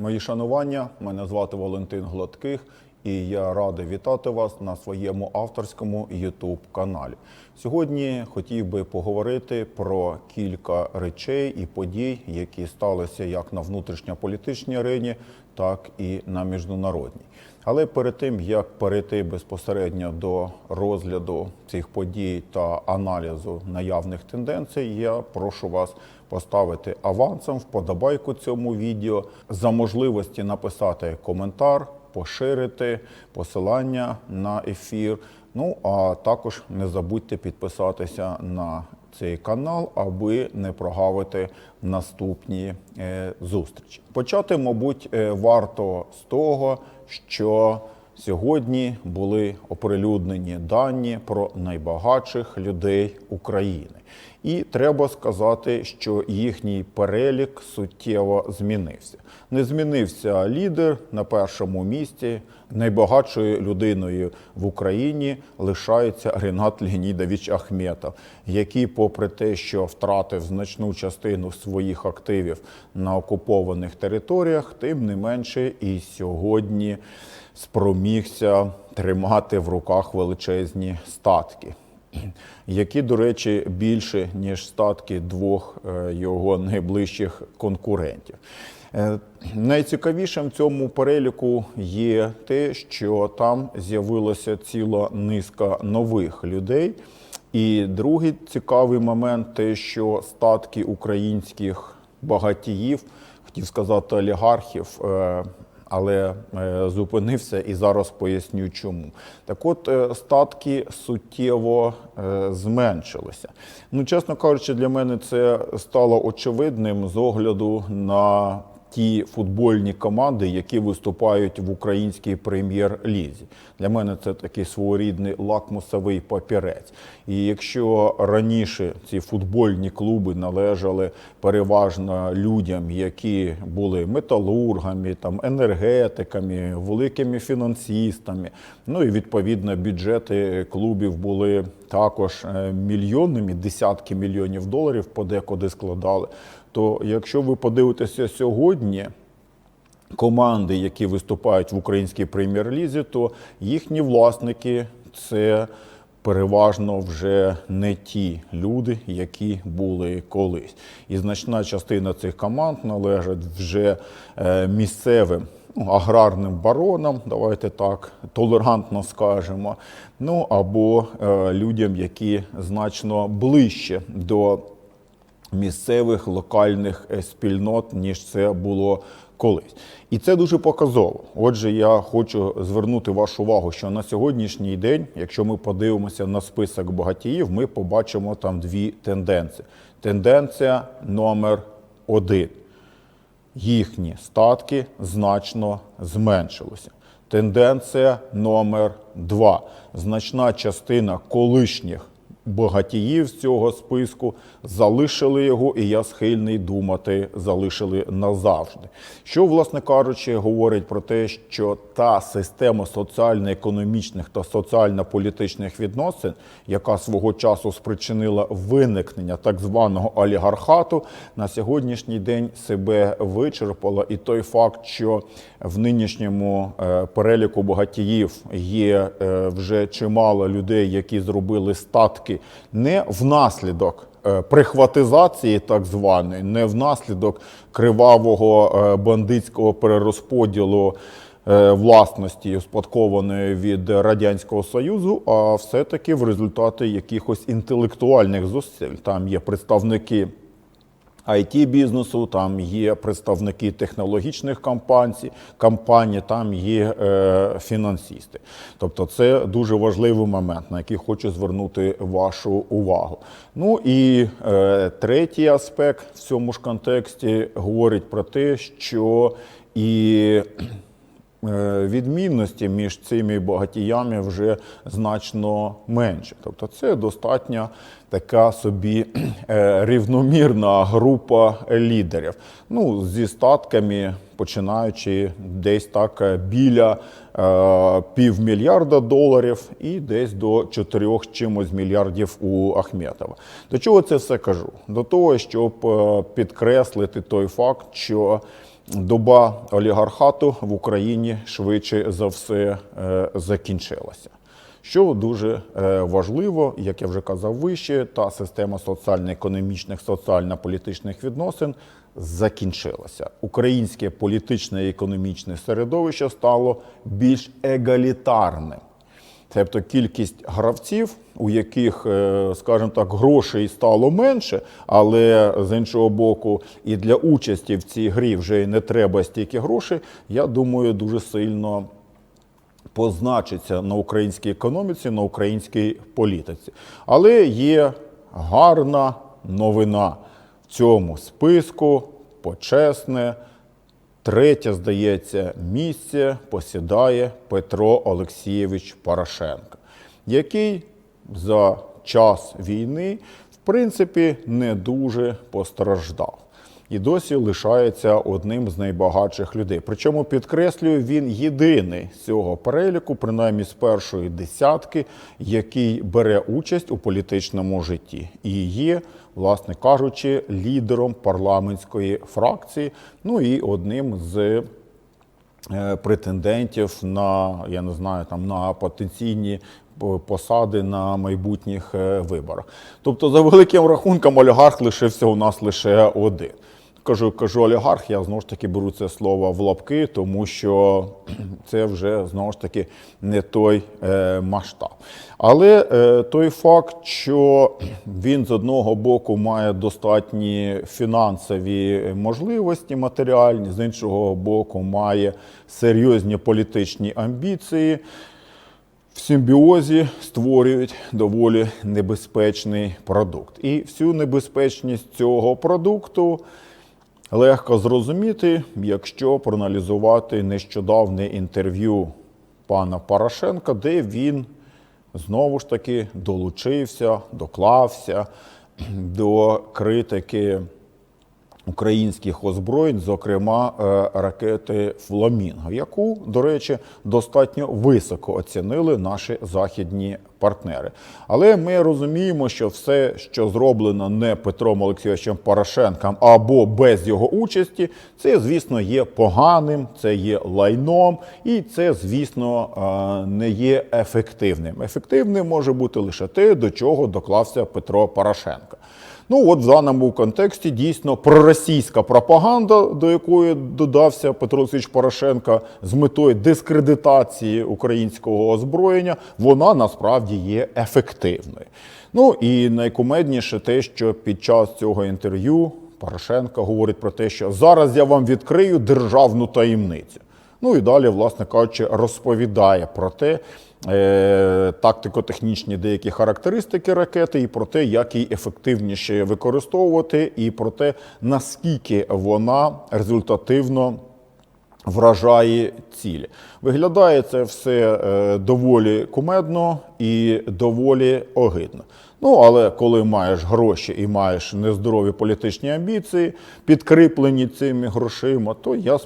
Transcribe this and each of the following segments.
Мої шанування, мене звати Валентин Гладких, і я радий вітати вас на своєму авторському youtube каналі. Сьогодні хотів би поговорити про кілька речей і подій, які сталися як на внутрішньополітичній арені, так і на міжнародній. Але перед тим як перейти безпосередньо до розгляду цих подій та аналізу наявних тенденцій, я прошу вас поставити авансом вподобайку цьому відео за можливості написати коментар, поширити посилання на ефір. Ну а також не забудьте підписатися на цей канал, аби не прогавити наступні е, зустрічі. Почати, мабуть, е, варто з того, що сьогодні були оприлюднені дані про найбагатших людей України. І треба сказати, що їхній перелік суттєво змінився. Не змінився лідер на першому місці. Найбагатшою людиною в Україні лишається Ренат Леонідович Ахметов, який, попри те, що втратив значну частину своїх активів на окупованих територіях, тим не менше і сьогодні спромігся тримати в руках величезні статки які, до речі, більше ніж статки двох е, його найближчих конкурентів. Е, Найцікавішим в цьому переліку є те, що там з'явилася ціла низка нових людей. І другий цікавий момент те, що статки українських багатіїв, хотів сказати олігархів, е, але е, зупинився і зараз поясню чому. Так от е, статки суттєво е, зменшилися. Ну, чесно кажучи, для мене це стало очевидним з огляду на ті футбольні команди, які виступають в українській прем'єр-лізі. Для мене це такий своєрідний лакмусовий папірець. І якщо раніше ці футбольні клуби належали переважно людям, які були металургами, там енергетиками, великими фінансистами, ну і відповідно бюджети клубів були також е, мільйонними, десятки мільйонів доларів подекуди складали. То якщо ви подивитеся сьогодні, команди, які виступають в українській прем'єр-лізі, то їхні власники це переважно вже не ті люди, які були колись. І значна частина цих команд належать вже е, місцевим. ну, Аграрним баронам, давайте так толерантно скажемо, ну або е, людям, які значно ближче до місцевих локальних е, спільнот, ніж це було колись. І це дуже показово. Отже, я хочу звернути вашу увагу, що на сьогоднішній день, якщо ми подивимося на список багатіїв, ми побачимо там дві тенденції. Тенденція номер один. Їхні статки значно зменшилися. Тенденція номер два. Значна частина колишніх багатіїв з цього списку залишили його, і я схильний думати, залишили назавжди. Що, власне кажучи, говорить про те, що та система соціально-економічних та соціально-політичних відносин, яка свого часу спричинила виникнення так званого олігархату, на сьогоднішній день себе вичерпала, і той факт, що в нинішньому е, переліку багатіїв є е, вже чимало людей, які зробили статки не внаслідок е, прихватизації, так званої, не внаслідок кривавого е, бандитського перерозподілу е, власності, успадкованої від Радянського Союзу, а все-таки в результаті якихось інтелектуальних зусиль. Там є представники. It бізнесу, там є представники технологічних компаній, компаній там є е, фінансисти. Тобто це дуже важливий момент, на який хочу звернути вашу увагу. Ну і е, третій аспект в цьому ж контексті говорить про те, що і е, відмінності між цими багатіями вже значно менше. Тобто це достатньо така собі е, рівномірна група лідерів. Ну, зі статками, починаючи десь так е, біля е, півмільярда доларів і десь до чотирьох чимось мільярдів у Ахметова. До чого це все кажу? До того, щоб підкреслити той факт, що доба олігархату в Україні швидше за все закінчилася. Що дуже е, важливо, як я вже казав вище, та система соціально-економічних, соціально-політичних відносин закінчилася. Українське політичне і економічне середовище стало більш егалітарним. Тобто кількість гравців, у яких, е, скажімо так, грошей стало менше, але з іншого боку, і для участі в цій грі вже не треба стільки грошей, я думаю, дуже сильно позначиться на українській економіці, на українській політиці. Але є гарна новина в цьому списку, почесне. Третє, здається, місце посідає Петро Олексійович Порошенко, який за час війни, в принципі, не дуже постраждав. І досі лишається одним з найбагатших людей. Причому підкреслюю, він єдиний з цього переліку, принаймні з першої десятки, який бере участь у політичному житті і є, власне кажучи, лідером парламентської фракції, ну і одним з е, претендентів на я не знаю там на потенційні посади на майбутніх е, виборах. Тобто, за великим рахунком, олігарх лишився у нас лише один. Кажу, кажу олігарх, я знову ж таки беру це слово в лапки, тому що це вже знову ж таки не той е, масштаб. Але е, той факт, що він з одного боку має достатні фінансові можливості матеріальні, з іншого боку, має серйозні політичні амбіції в симбіозі створюють доволі небезпечний продукт. І всю небезпечність цього продукту легко зрозуміти, якщо проаналізувати нещодавне інтерв'ю пана Порошенка, де він знову ж таки долучився, доклався до критики українських озброєнь, зокрема е, ракети Фламінго, яку, до речі, достатньо високо оцінили наші західні партнери. Але ми розуміємо, що все, що зроблено не Петром Олексійовичем Порошенком або без його участі, це, звісно, є поганим, це є лайном, і це, звісно, е, не є ефективним. Ефективним може бути лише те, до чого доклався Петро Порошенко. Ну, от в даному контексті дійсно проросійська пропаганда, до якої додався Петро Олексійович Порошенко з метою дискредитації українського озброєння, вона насправді є ефективною. Ну і найкумедніше те, що під час цього інтерв'ю Порошенко говорить про те, що зараз я вам відкрию державну таємницю. Ну і далі, власне кажучи, розповідає про те, тактико-технічні деякі характеристики ракети, і про те, як її ефективніше використовувати, і про те, наскільки вона результативно вражає цілі. Виглядає це все е, доволі кумедно і доволі огидно. Ну, але коли маєш гроші і маєш нездорові політичні амбіції, підкріплені цими грошима, то я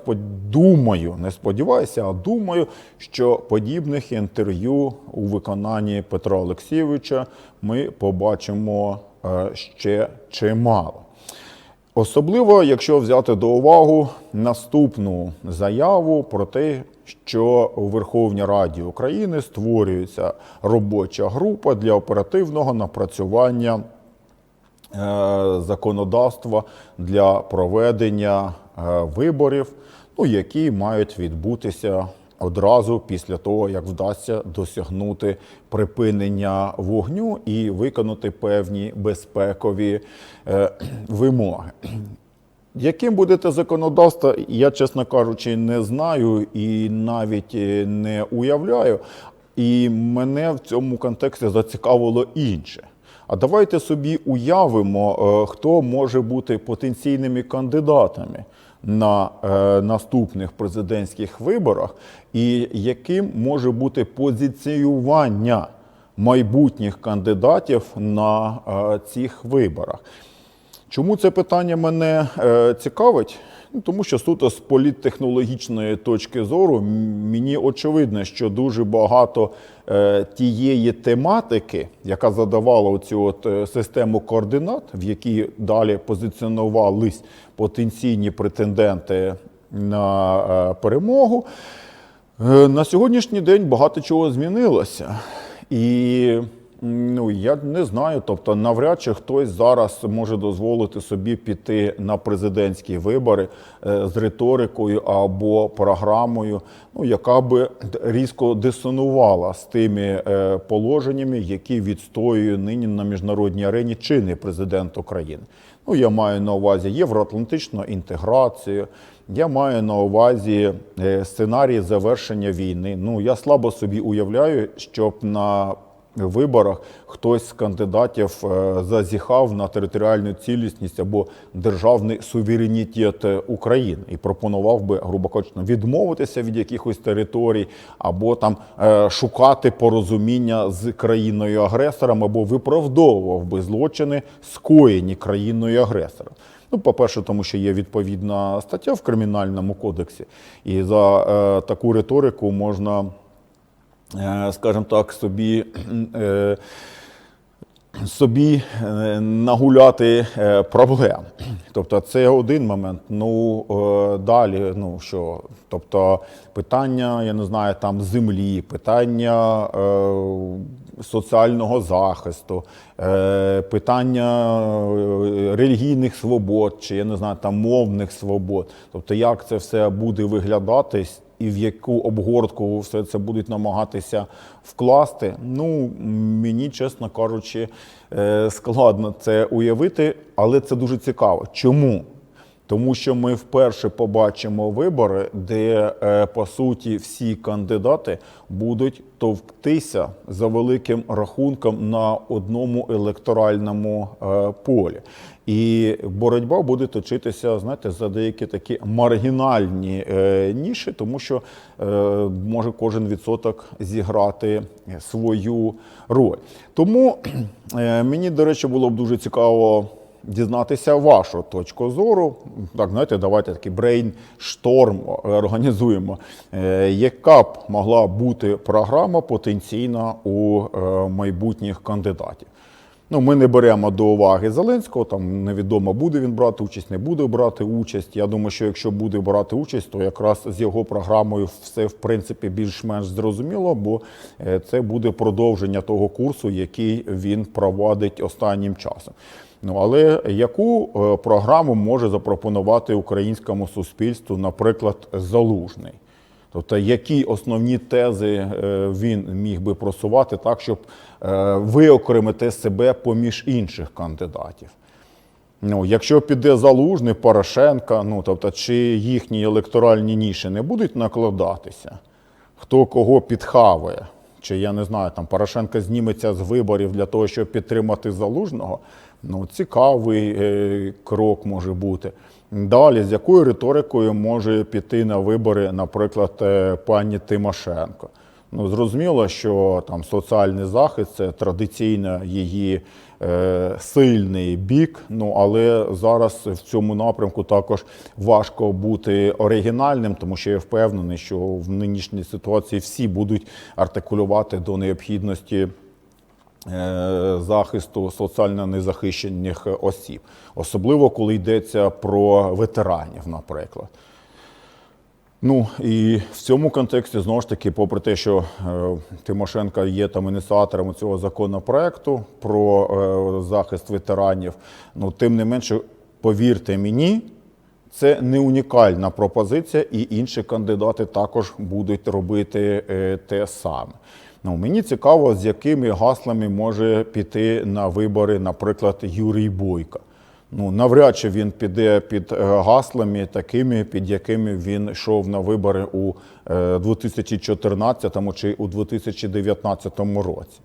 думаю, не сподіваюся, а думаю, що подібних інтерв'ю у виконанні Петра Олексійовича ми побачимо е, ще чимало. Особливо, якщо взяти до уваги наступну заяву про те, що у Верховній Раді України створюється робоча група для оперативного напрацювання е, законодавства для проведення е, виборів, ну, які мають відбутися одразу після того, як вдасться досягнути припинення вогню і виконати певні безпекові е, вимоги. Яким буде те законодавство, я, чесно кажучи, не знаю і навіть е, не уявляю. І мене в цьому контексті зацікавило інше. А давайте собі уявимо, е, хто може бути потенційними кандидатами на е, наступних президентських виборах, і яким може бути позиціювання майбутніх кандидатів на е, цих виборах. Чому це питання мене е, цікавить? Ну, тому що суто з політтехнологічної точки зору мені очевидно, що дуже багато е, тієї тематики, яка задавала оцю от е, систему координат, в якій далі позиціонувались потенційні претенденти на е, перемогу. Е, На сьогоднішній день багато чого змінилося. І ну, я не знаю, тобто навряд чи хтось зараз може дозволити собі піти на президентські вибори е, з риторикою або програмою, ну, яка би різко дисонувала з тими е, положеннями, які відстоює нині на міжнародній арені чинний президент України. Ну, я маю на увазі євроатлантичну інтеграцію. Я маю на увазі е, сценарій завершення війни. Ну я слабо собі уявляю, щоб на виборах хтось з кандидатів е, зазіхав на територіальну цілісність або державний суверенітет е, України і пропонував би, грубо кажучи, відмовитися від якихось територій, або там е, шукати порозуміння з країною агресором, або виправдовував би злочини, скоєні країною агресором. Ну, по-перше, тому що є відповідна стаття в кримінальному кодексі, і за е, таку риторику можна, скажімо так, собі. Е, собі е, нагуляти е, проблем. Тобто це один момент. Ну е, далі, ну що, тобто питання, я не знаю, там землі, питання е, соціального захисту, е, питання е, релігійних свобод, чи я не знаю, там мовних свобод. Тобто, як це все буде виглядати і в яку обгортку все це будуть намагатися вкласти. Ну мені, чесно кажучи, е, складно це уявити, але це дуже цікаво. Чому? Тому що ми вперше побачимо вибори, де е, по суті всі кандидати будуть товктися за великим рахунком на одному електоральному е, полі. І боротьба буде точитися, знаєте, за деякі такі маргінальні е, ніші, тому що може кожен відсоток зіграти свою роль. Тому мені, до речі, було б дуже цікаво дізнатися вашу точку зору. Так, знаєте, давайте такий брейншторм організуємо. Е, Яка б могла бути програма потенційна у е, майбутніх кандидатів? Ну, ми не беремо до уваги Зеленського, там невідомо, буде він брати участь, не буде брати участь. Я думаю, що якщо буде брати участь, то якраз з його програмою все в принципі більш-менш зрозуміло, бо е, це буде продовження того курсу, який він провадить останнім часом. Ну але яку е, програму може запропонувати українському суспільству, наприклад, залужний? Тобто, які основні тези е, він міг би просувати так, щоб е, виокремити себе поміж інших кандидатів? Ну, якщо піде залужний, Порошенка, ну тобто, чи їхні електоральні ніші не будуть накладатися, хто кого підхаває? Чи я не знаю, там Порошенко зніметься з виборів для того, щоб підтримати залужного? Ну, цікавий е, крок може бути. Далі, з якою риторикою може піти на вибори, наприклад, е, пані Тимошенко? Ну, зрозуміло, що там соціальний захист це традиційно її е, сильний бік. Ну але зараз в цьому напрямку також важко бути оригінальним, тому що я впевнений, що в нинішній ситуації всі будуть артикулювати до необхідності. е, Захисту соціально незахищених осіб, особливо коли йдеться про ветеранів, наприклад. Ну і в цьому контексті знову ж таки, попри те, що е, Тимошенко є там ініціатором цього законопроекту про е, захист ветеранів, ну тим не менше, повірте мені, це не унікальна пропозиція, і інші кандидати також будуть робити е, те саме. Ну, мені цікаво, з якими гаслами може піти на вибори, наприклад, Юрій Бойко. Ну, навряд чи він піде під е, гаслами такими, під якими він йшов на вибори у е, 2014 чи у 2019 році.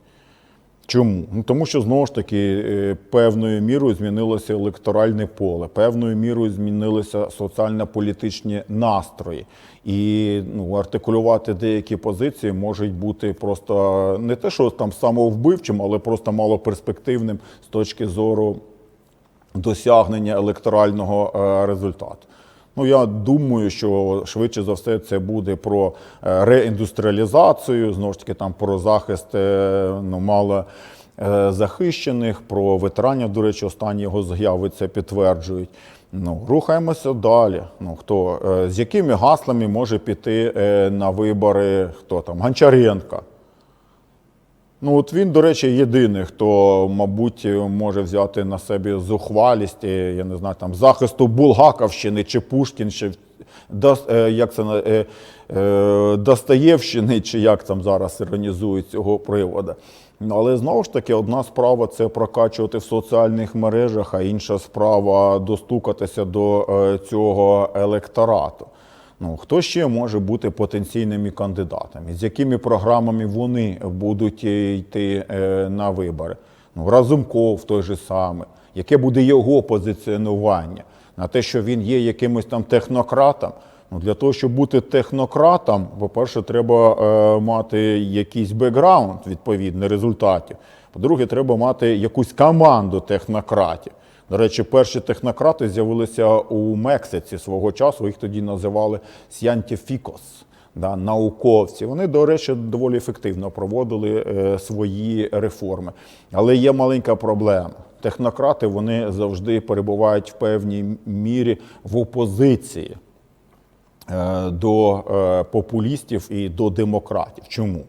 Чому? Ну, тому що знову ж таки е, певною мірою змінилося електоральне поле, певною мірою змінилися соціально-політичні настрої. І ну, артикулювати деякі позиції можуть бути просто не те, що там самовбивчим, але просто малоперспективним з точки зору досягнення електорального е, результату. Ну, я думаю, що швидше за все це буде про е, реіндустріалізацію, знову ж таки, там про захист е, ну, мало захищених, про ветеранів, до речі, останні його заяви це підтверджують. Ну, рухаємося далі. Ну, хто, з якими гаслами може піти на вибори хто там? Гончаренко. Ну, от він, до речі, єдиний, хто, мабуть, може взяти на себе зухвалість, е, я не знаю, там, захисту Булгаковщини чи Пушкінщини, е, як це, е, Достоєвщини, чи як там зараз іронізують цього приводу. Ну, Але знову ж таки, одна справа це прокачувати в соціальних мережах, а інша справа достукатися до цього електорату. Ну, хто ще може бути потенційними кандидатами? З якими програмами вони будуть йти е, на вибори? Ну, Разумков той же самий. Яке буде його позиціонування? На те, що він є якимось там технократом? Ну, для того, щоб бути технократом, по-перше, треба е, мати якийсь бекграунд відповідний результатів. По-друге, треба мати якусь команду технократів. До речі, перші технократи з'явилися у Мексиці свого часу. Їх тоді називали сіантіфікос, да, науковці. Вони, до речі, доволі ефективно проводили е, свої реформи. Але є маленька проблема. Технократи вони завжди перебувають в певній мірі в опозиції е, до е, популістів і до демократів. Чому?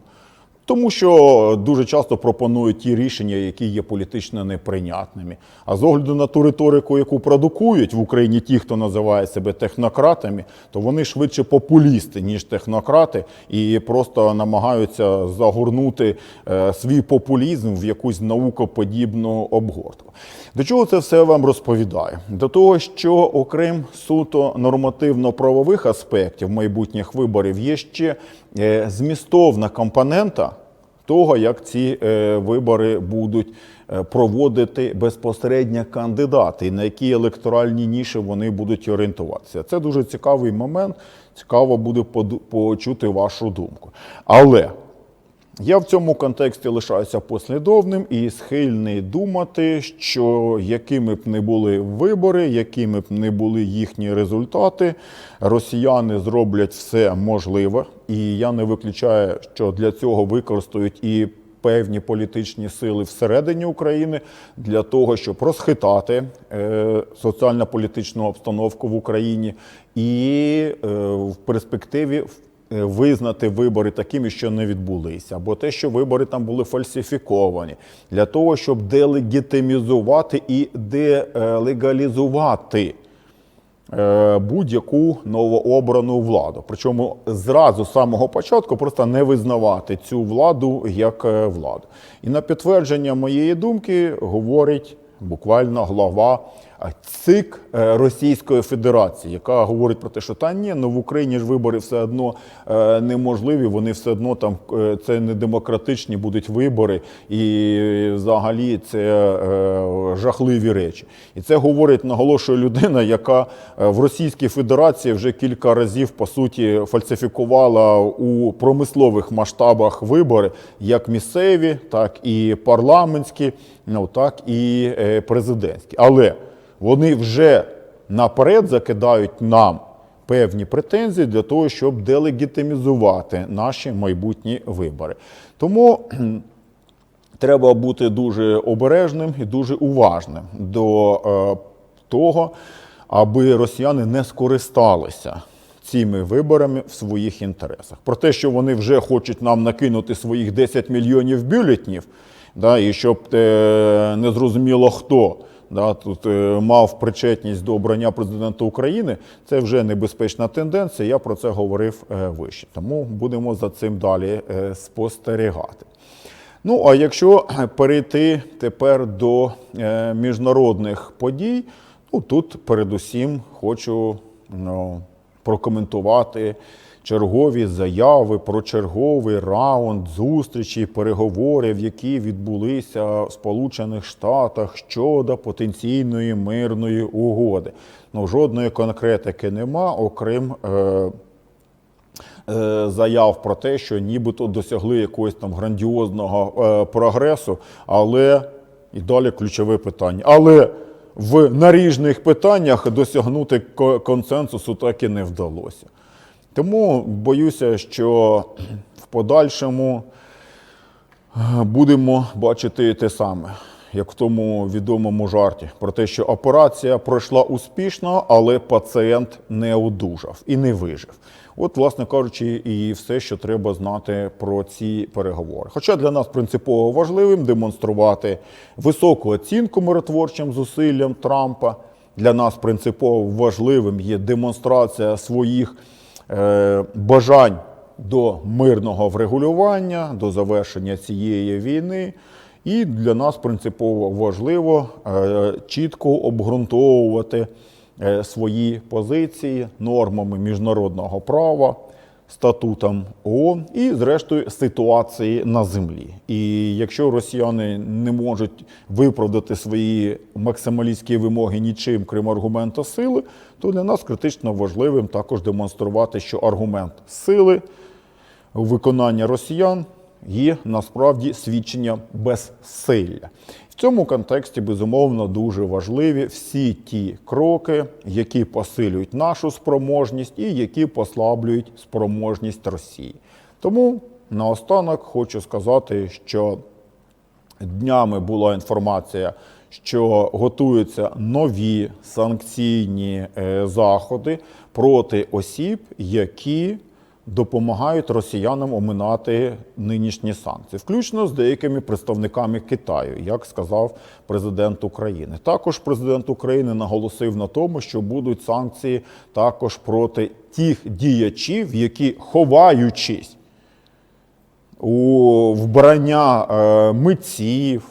Тому що дуже часто пропонують ті рішення, які є політично неприйнятними. А з огляду на ту риторику, яку продукують в Україні ті, хто називає себе технократами, то вони швидше популісти, ніж технократи, і просто намагаються загорнути е, свій популізм в якусь наукоподібну обгортку. До чого це все вам розповідаю? До того, що окрім суто нормативно-правових аспектів майбутніх виборів, є ще змістовна компонента того, як ці е, вибори будуть е, проводити безпосередньо кандидати, на які електоральні ніші вони будуть орієнтуватися. Це дуже цікавий момент. Цікаво буде почути вашу думку. Але я в цьому контексті лишаюся послідовним і схильний думати, що якими б не були вибори, якими б не були їхні результати, росіяни зроблять все можливе, і я не виключаю, що для цього використають і певні політичні сили всередині України для того, щоб розхитати е, соціально-політичну обстановку в Україні і е, в перспективі е, визнати вибори такими, що не відбулися, або те, що вибори там були фальсифіковані, для того, щоб делегітимізувати і делегалізувати е, будь-яку новообрану владу. Причому зразу з самого початку просто не визнавати цю владу як е, владу. І на підтвердження моєї думки говорить буквально глава е, ЦИК е, Російської Федерації, яка говорить про те, що та ні, ну в Україні ж вибори все одно е, неможливі, вони все одно там е, це не демократичні будуть вибори, і взагалі це жахливі речі. І це говорить, наголошує людина, яка в Російській Федерації вже кілька разів по суті фальсифікувала у промислових масштабах вибори, як місцеві, так і парламентські, ну так і президентські. Але вони вже наперед закидають нам певні претензії для того, щоб делегітимізувати наші майбутні вибори. Тому треба бути дуже обережним і дуже уважним до е, того, аби росіяни не скористалися цими виборами в своїх інтересах. Про те, що вони вже хочуть нам накинути своїх 10 мільйонів бюлетнів, да, і щоб е, не зрозуміло хто. Да, тут е, мав причетність до обрання президента України, це вже небезпечна тенденція. Я про це говорив е, вище. Тому будемо за цим далі е, спостерігати. Ну, а якщо перейти тепер до міжнародних подій, ну тут передусім хочу ну, прокоментувати чергові заяви про черговий раунд зустрічей, переговорів, які відбулися в Сполучених Штатах щодо потенційної мирної угоди. Ну, жодної конкретики нема, окрім. Е, е, заяв про те, що нібито досягли якогось там грандіозного е, прогресу, але і далі ключове питання. Але в наріжних питаннях досягнути консенсусу так і не вдалося. Тому боюся, що в подальшому е, будемо бачити те саме. як в тому відомому жарті, про те, що операція пройшла успішно, але пацієнт не одужав і не вижив. От, власне кажучи, і все, що треба знати про ці переговори. Хоча для нас принципово важливим демонструвати високу оцінку миротворчим зусиллям Трампа. Для нас принципово важливим є демонстрація своїх бажань до мирного врегулювання, до завершення цієї війни. І для нас принципово важливо е, чітко обґрунтовувати е, свої позиції нормами міжнародного права, статутом ООН і, зрештою, ситуації на землі. І якщо росіяни не можуть виправдати свої максималістські вимоги нічим, крім аргументу сили, то для нас критично важливим також демонструвати, що аргумент сили виконання росіян є насправді свідченням безсилля. Цьому контексті безумовно дуже важливі всі ті кроки, які посилюють нашу спроможність і які послаблюють спроможність Росії. Тому наостанок хочу сказати, що днями була інформація, що готуються нові санкційні е, заходи проти осіб, які допомагають росіянам оминати нинішні санкції, включно з деякими представниками Китаю, як сказав президент України. Також президент України наголосив на тому, що будуть санкції також проти тих діячів, які ховаючись у вбрання е, митців,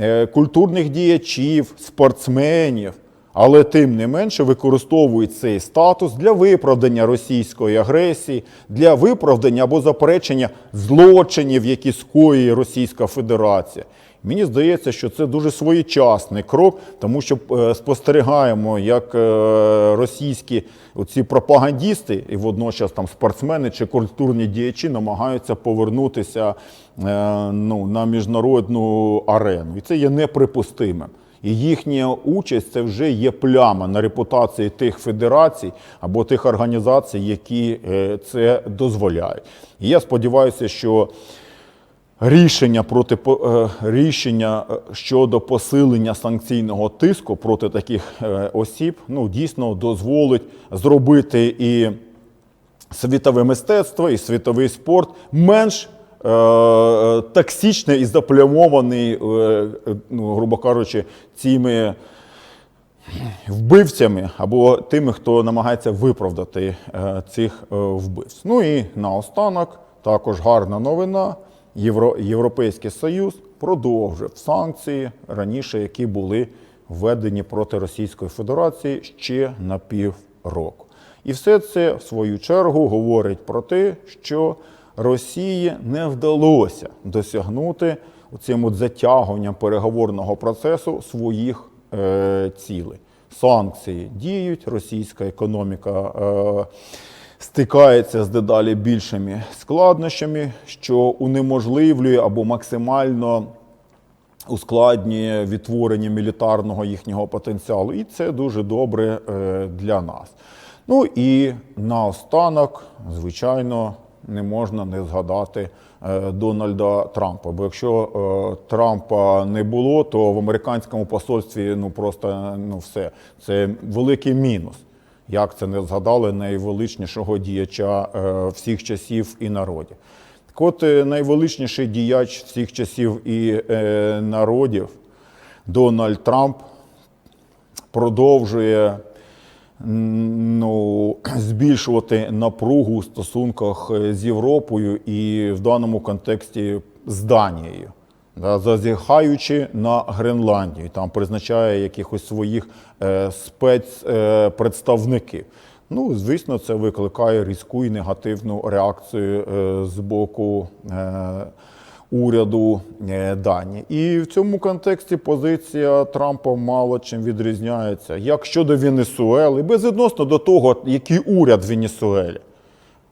е, культурних діячів, спортсменів, але тим не менше використовують цей статус для виправдання російської агресії, для виправдання або заперечення злочинів, які скоює Російська Федерація. Мені здається, що це дуже своєчасний крок, тому що е, спостерігаємо, як е, російські оці пропагандісти і водночас там спортсмени чи культурні діячі намагаються повернутися е, ну, на міжнародну арену. І це є неприпустимим. І їхня участь це вже є пляма на репутації тих федерацій або тих організацій, які е, це дозволяють. І я сподіваюся, що рішення проти е, рішення е, щодо посилення санкційного тиску проти таких осіб ну дійсно дозволить зробити і світове мистецтво, і світовий спорт менш токсичний і заплямований, е, е, ну, грубо кажучи, цими вбивцями або тими, хто намагається виправдати е, цих е, вбивць. Ну і наостанок також гарна новина. Євро, Європейський Союз продовжив санкції раніше, які були введені проти Російської Федерації ще на півроку. І все це в свою чергу говорить про те, що Росії не вдалося досягнути цим от затягуванням переговорного процесу своїх е, цілей. Санкції діють, російська економіка е, стикається з дедалі більшими складнощами, що унеможливлює або максимально ускладнює відтворення мілітарного їхнього потенціалу. І це дуже добре е, для нас. Ну і наостанок, звичайно, не можна не згадати е, Дональда Трампа. Бо якщо е, Трампа не було, то в американському посольстві ну просто ну все це великий мінус. Як це не згадали найвеличнішого діяча е, всіх часів і народів. Так от найвеличніший діяч всіх часів і народів Дональд Трамп продовжує ну, збільшувати напругу у стосунках е, з Європою і в даному контексті з Данією. Да, зазіхаючи на Гренландію, там призначає якихось своїх е, спецпредставників. Ну, звісно, це викликає різку і негативну реакцію е, з боку е, уряду е, Данії. І в цьому контексті позиція Трампа мало чим відрізняється. Як щодо Венесуели, безвідносно до того, який уряд в Венесуелі,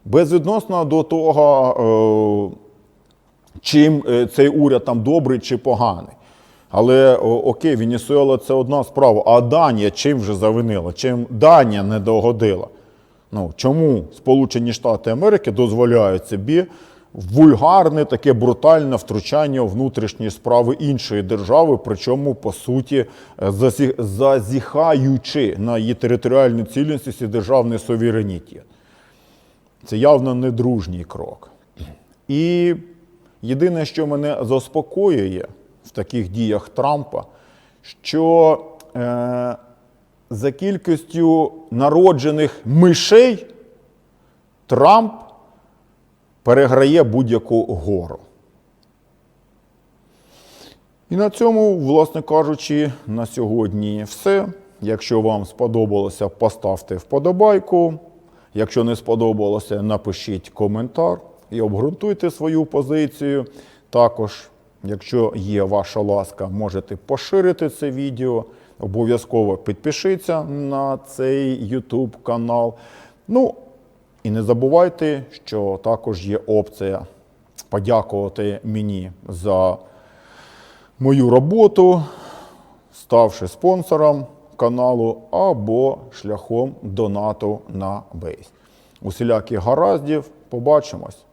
безвідносно до того. Е, чим е, цей уряд там добрий чи поганий. Але окей, Венесуела це одна справа. А Данія чим вже завинила? Чим Данія не догодила? Ну, чому Сполучені Штати Америки дозволяють собі вульгарне, таке брутальне втручання у внутрішні справи іншої держави, причому, по суті, е, зазіхаючи на її територіальну цілісність і державний суверенітет. Це явно не дружній крок. І єдине, що мене заспокоює в таких діях Трампа, що е, за кількістю народжених мишей Трамп переграє будь-яку гору. І на цьому, власне кажучи, на сьогодні все. Якщо вам сподобалося, поставте вподобайку. Якщо не сподобалося, напишіть коментар і обґрунтуйте свою позицію. Також, якщо є ваша ласка, можете поширити це відео. Обов'язково підпишіться на цей YouTube канал. Ну і не забувайте, що також є опція подякувати мені за мою роботу, ставши спонсором каналу або шляхом донату на бейс. Усіляких гараздів, побачимось!